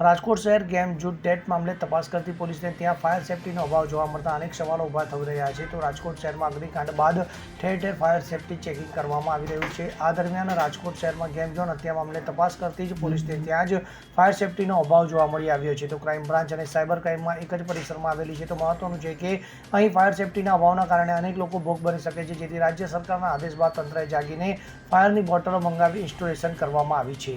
રાજકોટ શહેર ગેમ જૂથ ડેટ મામલે તપાસ કરતી પોલીસને ત્યાં ફાયર સેફટીનો અભાવ જોવા મળતા અનેક સવાલો ઊભા થઈ રહ્યા છે. તો રાજકોટ શહેરમાં અગ્નિકાંડ બાદ ઠેર ઠેર ફાયર સેફટી ચેકિંગ કરવામાં આવી રહ્યું છે. આ દરમિયાન રાજકોટ શહેરમાં ગેમ ઝોન હત્યા મામલે તપાસ કરતી જ પોલીસને ત્યાં જ ફાયર સેફટીનો અભાવ જોવા મળી આવ્યો છે. તો ક્રાઇમ બ્રાન્ચ અને સાયબર ક્રાઇમમાં એક જ પરિસરમાં આવેલી છે. તો મહત્વનું છે કે અહીં ફાયર સેફટીના અભાવના કારણે અનેક લોકો ભોગ બની શકે છે. જેથી રાજ્ય સરકારના આદેશ બાદ તંત્રએ જાગીને ફાયરની બોટલો મંગાવી ઇન્સ્ટોલેશન કરવામાં આવી છે.